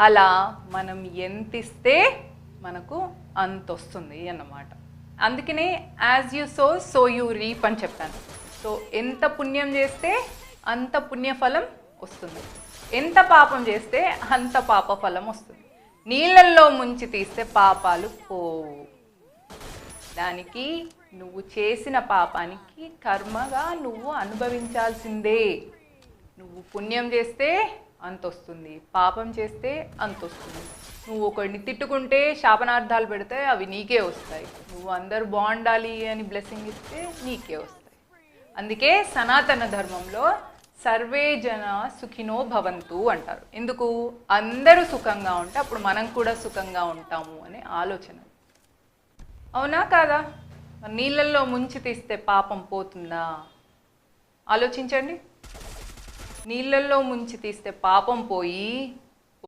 అలా మనం ఎంత ఇస్తే మనకు అంత వస్తుంది అన్నమాట. అందుకనే as you sow so you reap అని చెప్పాను. సో ఎంత పుణ్యం చేస్తే అంత పుణ్యఫలం వస్తుంది. ఎంత పాపం చేస్తే అంత పాప ఫలం వస్తుంది. నీళ్ళల్లో ముంచి తీస్తే పాపాలు పోవు. దానికి నువ్వు చేసిన పాపానికి కర్మగా నువ్వు అనుభవించాల్సిందే. నువ్వు పుణ్యం చేస్తే అంత వస్తుంది పాపం చేస్తే అంత వస్తుంది నువ్వు ఒకరిని తిట్టుకుంటే శాపనార్థాలు పెడితే అవి నీకే వస్తాయి. నువ్వు అందరు బాగుండాలి అని బ్లెస్సింగ్ ఇస్తే నీకే వస్తాయి. అందుకే సనాతన ధర్మంలో సర్వే జన సుఖినో భవంతు అంటారు. ఎందుకు? అందరూ సుఖంగా ఉంటే అప్పుడు మనం కూడా సుఖంగా ఉంటాము అనే ఆలోచన. అవునా కాదా? నీళ్ళల్లో ముంచి తీస్తే పాపం పోతుందా? ఆలోచించండి. నీళ్ళల్లో ముంచి తీస్తే పాపం పోయి